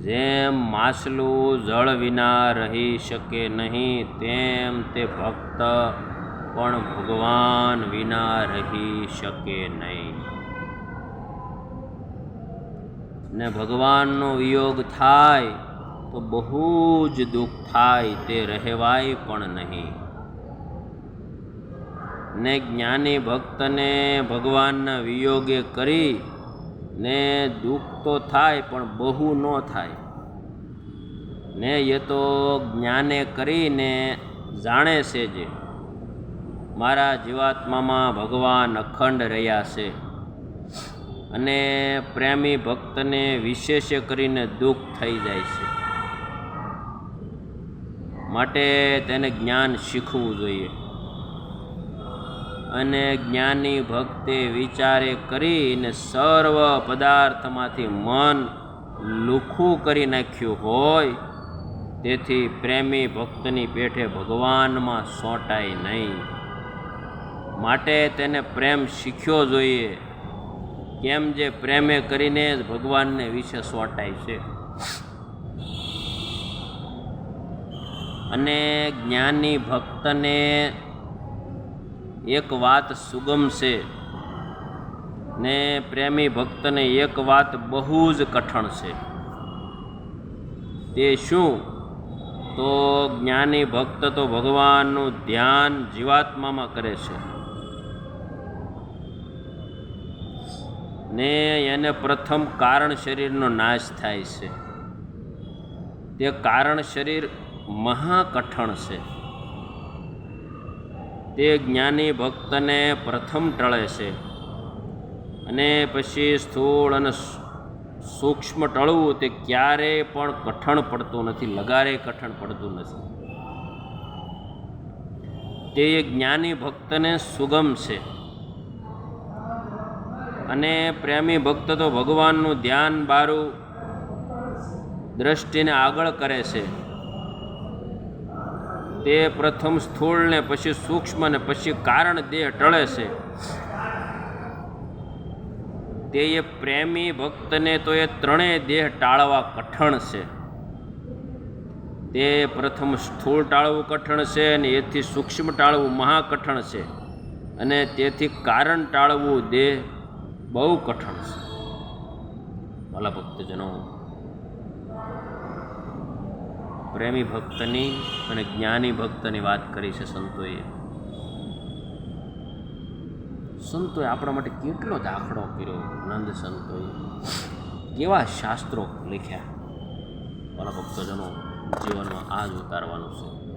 જેમ માછલું જળ વિના રહી શકે નહીં, તેમ તે ભક્ત પણ ભગવાન વિના રહી શકે નહીં. ને ભગવાનનો વિયોગ થાય તો બહુ જ દુઃખ થાય તે રહેવાય પણ નહીં. ને જ્ઞાની ભક્તને ભગવાનના વિયોગે કરી ને દુઃખ તો થાય, પણ બહુ ન થાય. ને એ તો જ્ઞાને કરીને જાણે છે જે. મારા જીવાત્મામાં ભગવાન અખંડ રહ્યા છે. અને પ્રેમી ભક્તને વિશેષ કરીને દુઃખ થઈ જાય છે. માટે તેને જ્ઞાન શીખવું જોઈએ. અને જ્ઞાની ભક્તે વિચારે કરીને સર્વ પદાર્થમાંથી મન લુખું કરી નાખ્યું હોય, તેથી પ્રેમી ભક્તની પેઠે ભગવાનમાં સોંટાય નહીં. માટે તેને પ્રેમ શીખ્યો જોઈએ. કેમ જે પ્રેમે કરીને જ ભગવાનને વિશે સોંટાય છે. અને જ્ઞાની ભક્તને એક વાત સુગમ છે. ને પ્રેમી ભક્તને એક વાત બહુ જ કઠણ છે. તે શું? તો જ્ઞાની ભક્ત તો ભગવાનનું ધ્યાન જીવાત્મામાં કરે છે. ને એને પ્રથમ કારણ શરીરનો નાશ થાય છે. તે કારણ શરીર મહાકઠણ છે. તે જ્ઞાની ભક્તને પ્રથમ ટળે છે. અને પછી સ્થૂળ અને સૂક્ષ્મ ટળવું તે ક્યારેય પણ કઠણ પડતું નથી, લગારે કઠણ પડતું નથી. તે જ્ઞાની ભક્તને સુગમ છે. અને પ્રેમી ભક્ત તો ભગવાનનું ધ્યાન, બારું, દ્રષ્ટિને આગળ કરે છે. તે પ્રથમ સ્થૂળ ને પછી સૂક્ષ્મ ને પછી કારણ દેહ ટળે છે. તે એ પ્રેમી ભક્તને તો એ ત્રણેય દેહ ટાળવા કઠણ છે. તે પ્રથમ સ્થૂળ ટાળવું કઠણ છે અને એથી સૂક્ષ્મ ટાળવું મહાકઠણ છે. અને તેથી કારણ ટાળવું દેહ બહુ કઠણ છે. ભલા ભક્તજનો પ્રેમી ભક્તની અને જ્ઞાની ભક્તની વાત કરી છે સંતોએ. સંતોએ આપણા માટે કેટલો દાખલો કર્યો, નંદ સંતોએ. કેવા શાસ્ત્રો લખ્યા? મારા ભક્તજનો જીવનમાં આ જ ઉતારવાનું છે.